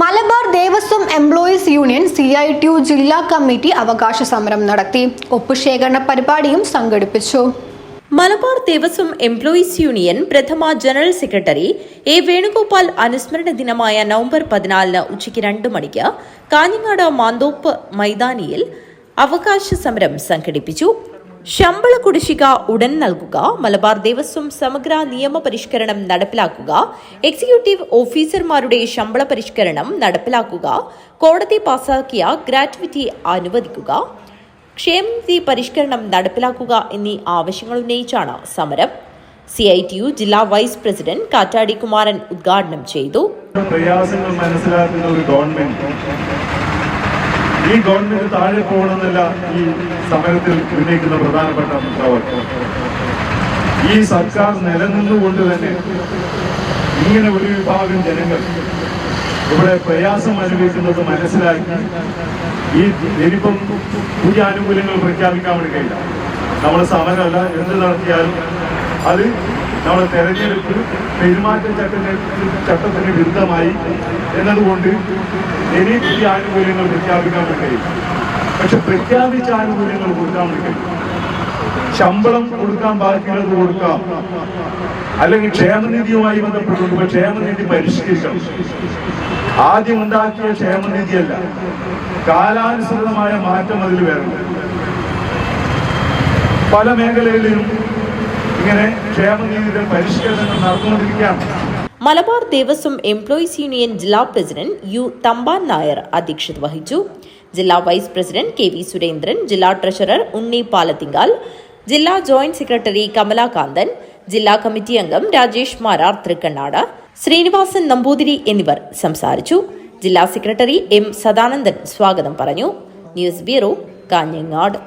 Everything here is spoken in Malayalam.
Malabar Devaswom employees union C I T U ജില്ലാ കമ്മിറ്റി അവകാശ സമരം നടത്തി. ഒപ്പുശേഖരണ പരിപാടിയും സംഘടിപ്പിച്ചു. മലബാർ ദേവസ്വം എംപ്ലോയീസ് യൂണിയൻ പ്രഥമ ജനറൽ സെക്രട്ടറി എ വേണുഗോപാൽ അനുസ്മരണ ദിനമായ നവംബർ പതിനാലിന് ഉച്ചയ്ക്ക് രണ്ട് മണിക്ക് കാഞ്ഞങ്ങാട് മാന്തോപ്പ് മൈതാനിയിൽ അവകാശ സമരം സംഘടിപ്പിച്ചു. ശമ്പള കുടിശ്ശിക ഉടൻ നൽകുക മലബാർ ദേവസ്വം സമഗ്ര നിയമ പരിഷ്കരണം നടപ്പിലാക്കുക എക്സിക്യൂട്ടീവ് ഓഫീസർമാരുടെ ശമ്പള പരിഷ്കരണം നടപ്പിലാക്കുക കോടതി പാസാക്കിയ ഗ്രാറ്റുവിറ്റി അനുവദിക്കുക ക്ഷേമനിധി പരിഷ്കരണം നടപ്പിലാക്കുക എന്നീ ആവശ്യങ്ങൾ ഉന്നയിച്ചാണ് സമരം. സി ഐ ടി യു ജില്ലാ വൈസ് പ്രസിഡന്റ് കാറ്റാടി കുമാരൻ ഉദ്ഘാടനം ചെയ്തു. പ്രയാസങ്ങൾ മനസ്സിലാക്കുന്ന ഒരു ഗവൺമെന്റ് ഈ ഗവൺമെന്റ് താഴെ പോകണമെന്നല്ല ഈ സമരത്തിൽ ഉന്നയിക്കുന്ന പ്രധാനപ്പെട്ട മുദ്രാവാക്യം. ഈ സർക്കാർ നിലനിന്നുകൊണ്ട് തന്നെ ഇങ്ങനെ ഒരു വിഭാഗം ജനങ്ങൾ ഇവിടെ പ്രയാസം അനുഭവിക്കുന്നത് മനസ്സിലാക്കി ഈ ഇനിയിപ്പം പുതിയ ആനുകൂല്യങ്ങൾ പ്രഖ്യാപിക്കാൻ വേണ്ടി കഴിയില്ല. നമ്മൾ സമരമല്ല എന്ത് നടത്തിയാലും അത് നമ്മുടെ തെരഞ്ഞെടുപ്പ് പെരുമാറ്റ ചട്ടത്തിന് വിരുദ്ധമായി എന്നതുകൊണ്ട് ഇനി ഈ ആനുകൂല്യങ്ങൾ പ്രഖ്യാപിക്കാൻ കഴിയും പക്ഷെ പ്രഖ്യാപിച്ച ആനുകൂല്യങ്ങൾ കൊടുക്കാൻ കഴിയും ശമ്പളം കൊടുക്കാൻ ബാക്കിയുള്ളത് കൊടുക്കാം. അല്ലെങ്കിൽ ക്ഷേമനിധിയുമായി ബന്ധപ്പെട്ടുകൊണ്ട് ക്ഷേമനിധി പരിഷ്കരിക്കണം ആദ്യം ഉണ്ടാക്കിയ ക്ഷേമനിധിയല്ല. കാലാനുസൃതമായ മാറ്റം അതിൽ വരണം പല മേഖലകളിലും ഇങ്ങനെ ക്ഷേമനീതിയുടെ പരിഷ്കരണങ്ങൾ നടന്നുകൊണ്ടിരിക്കുകയാണ്. മലബാർ ദേവസ്വം എംപ്ലോയീസ് യൂണിയൻ ജില്ലാ പ്രസിഡന്റ് യു തമ്പാൻ നായർ അധ്യക്ഷത വഹിച്ചു. ജില്ലാ vice president K V Surendran ജില്ലാ ട്രഷറർ ഉണ്ണി പാലത്തിങ്കാൽ ജില്ലാ ജോയിന്റ് സെക്രട്ടറി കമലാകാന്തൻ ജില്ലാ കമ്മിറ്റി അംഗം രാജേഷ് മാരാർ തൃക്കണ്ണാട് ശ്രീനിവാസൻ നമ്പൂതിരി എന്നിവർ സംസാരിച്ചു. ജില്ലാ സെക്രട്ടറി എം സദാനന്ദൻ സ്വാഗതം പറഞ്ഞു. News bureau Kanhangad.